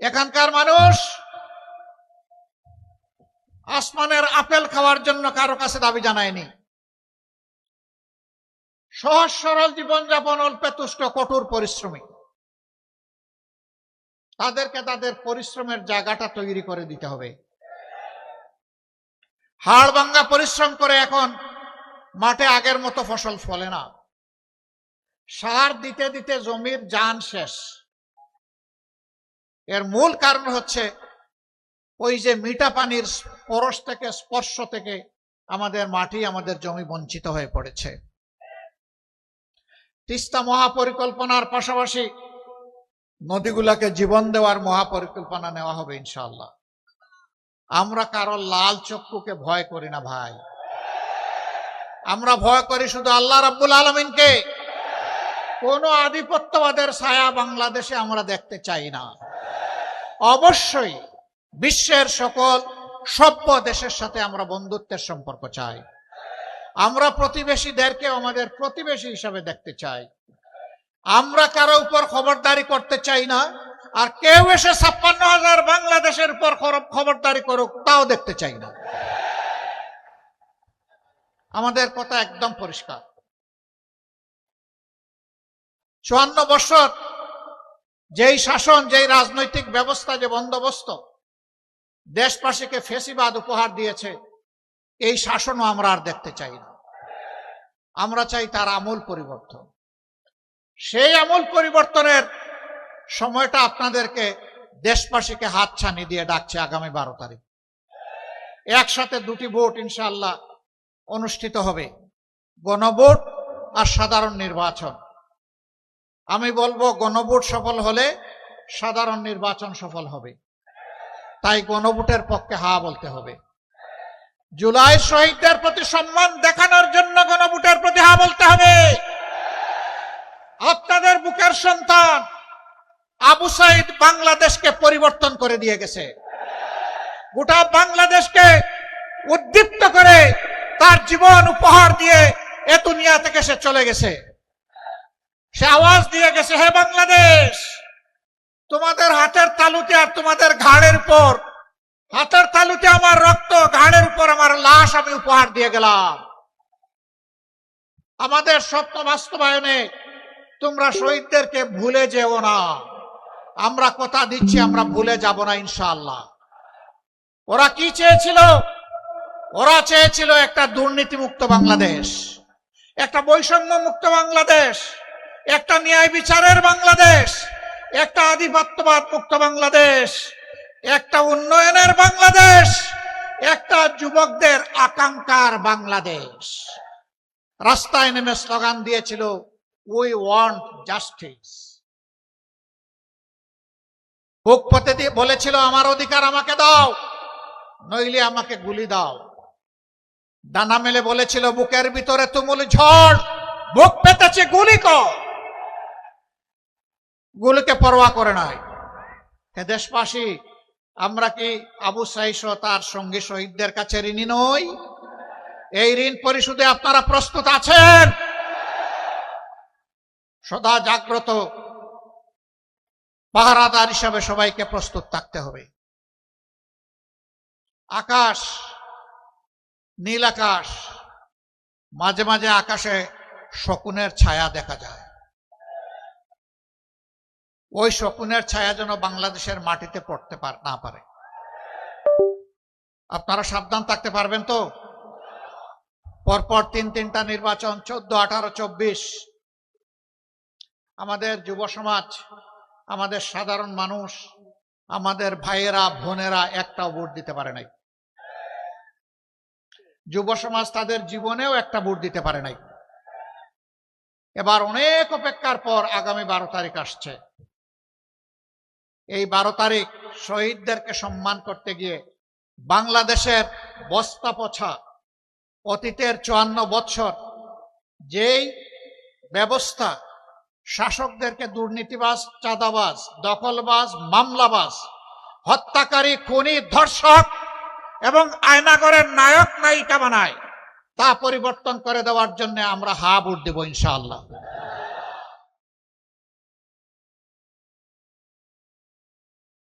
এখানকার মানুষ আসমানের আপেল খাওয়ার জন্য কারও কাছে দাবি জানায়নি। সহজ সরল জীবনযাপন অল্পে তুষ্ট, কঠোর পরিশ্রমী। তাদেরকে তাদের পরিশ্রমের জায়গাটা তৈরি করে দিতে হবে। হাড় ভাঙ্গা পরিশ্রম করে এখন মাঠে আগের মতো ফসল ফলে না। সার দিতে দিতে জমির জান শেষ। এর মূল কারণ হচ্ছে ওই যে মিঠা পানির পরশ থেকে, স্পর্শ থেকে আমাদের মাটি, আমাদের জমি বঞ্চিত হয়ে পড়েছে। তিস্তা মহাপরিকল্পনার পাশাপাশি নদীগুলাকে জীবন দেওয়ার মহাপরিকল্পনা নেওয়া হবে ইনশাআল্লাহ। আমরা কারও লাল চক্ষুকে ভয় করি না ভাই। আমরা ভয় করি শুধু আল্লাহ রাব্বুল আলমিনকে। কোন আধিপত্যবাদের ছায়া বাংলাদেশে আমরা দেখতে চাই না। অবশ্যই বিশ্বের সকল সভ্য দেশের সাথে আমরা বন্ধুত্বের সম্পর্ক চাই। আমরা প্রতিবেশীদেরকে আমাদের প্রতিবেশী হিসাবে দেখতে চাই। আমরা কারও উপর খবরদারি করতে চাই না, আর কেউ এসে ছাপ্পান্ন হাজার বাংলাদেশের উপর খবরদারি করুক, তাও দেখতে চাই না। আমাদের কথা একদম পরিষ্কার। চুয়ান্ন বছর যেই শাসন, যেই রাজনৈতিক ব্যবস্থা, যে বন্দোবস্ত দেশবাসীকে ফেসিবাদ উপহার দিয়েছে, এই শাসনও আমরা আর দেখতে চাই না। আমরা চাই তার আমূল পরিবর্তন। সেই আমূল পরিবর্তনের সময়টা আপনাদেরকে দেশবাসীকে হাত ছানি দিয়ে ডাকছে আগামী বারো তারিখ। একসাথে দুটি ভোট ইনশাল্লাহ অনুষ্ঠিত হবে। গণভোট আর সাধারণ নির্বাচন। আমি বলব, গণভোট সফল হলে সাধারণ নির্বাচন সফল হবে। তাই গণভোটের পক্ষে হা বলতে হবে। জুলাই শহীদদের প্রতি সম্মান দেখানোর জন্য গণভোটের প্রতি হা বলতে হবে। আপনাদের বুকের সন্তান আবু সাইদ বাংলাদেশকে পরিবর্তন করে দিয়ে গেছে। গোটা বাংলাদেশকে উদ্দীপ্ত করে তার জীবন উপহার দিয়ে এ দুনিয়া থেকে সে চলে গেছে। সে আওয়াজ দিয়ে গেছে, হে বাংলাদেশ, তোমাদের হাতের তালুতে আর তোমাদের ঘাড়ের উপর, হাতের তালুতে আমার রক্ত, ঘাড়ের উপর আমার লাশ আমি উপহার দিয়ে গেলাম। আমাদের স্বপ্ন বাস্তবায়নে তোমরা শহীদদেরকে ভুলে যেও না। আমরা কথা দিচ্ছি, আমরা ভুলে যাব না ইনশাআল্লাহ। ওরা কি চেয়েছিল? ওরা চেয়েছিল একটা দুর্নীতিমুক্ত বাংলাদেশ, একটা বৈষম্য মুক্ত বাংলাদেশ। একটা ন্যায় বিচারের বাংলাদেশ, একটা আধিপত্যবাদ মুক্ত বাংলাদেশ, একটা উন্নয়নের বাংলাদেশ, একটা যুবকদের আকাঙ্ক্ষার বাংলাদেশ। রাস্তায় নেমে স্লোগান দিয়েছিল উই ওয়ান্ট জাস্টিস বুক পথে দিয়ে বলেছিল, আমার অধিকার আমাকে দাও, নইলে আমাকে গুলি দাও। ডানা মেলে বলেছিল, বুকের ভিতরে তুমুল ঝড়, বুক পেতেছে গুলি কর। গুলিকে পরোয়া করে নাই হে দেশবাসী, আমরা কি আবু সাইস তার সঙ্গী শহীদদের কাছে ঋণী নই? এই ঋণ পরিশোধে আপনারা প্রস্তুত আছেন? সদা জাগ্রত পাহারাদার হিসাবে সবাইকে প্রস্তুত থাকতে হবে। আকাশ, নীল আকাশ, মাঝে মাঝে আকাশে শকুনের ছায়া দেখা যায়। ওই শকুনের ছায়া যেন বাংলাদেশের মাটিতে পড়তে না পারে। আপনারা সাবধান থাকতে পারবেন তো? পরপর তিন তিনটা নির্বাচন, চোদ্দ, আঠারো, চব্বিশ। আমাদের যুব সমাজ, আমাদের সাধারণ মানুষ, আমাদের ভাইয়েরা, বোনেরা একটাও ভোট দিতে পারে নাই। যুব সমাজ তাদের জীবনেও একটা ভোট দিতে পারে নাই। এবার অনেক অপেক্ষার পর আগামী বারো তারিখ আসছে। এই বারো তারিখ শহীদদেরকে সম্মান করতে গিয়ে বাংলাদেশের বস্তা পছা অতীতের চুয়ান্ন বৎসর যেই ব্যবস্থা শাসকদেরকে দুর্নীতিবাজ, চাঁদাবাজ, দখলবাজ, মামলাবাজ, হত্যাকারী, খুনি, ধর্ষক এবং আয়নাগরের নায়ক, নায়িকা বানায়, তা পরিবর্তন করে দেওয়ার জন্য আমরা হা ভোট দেব ইনশাআল্লাহ।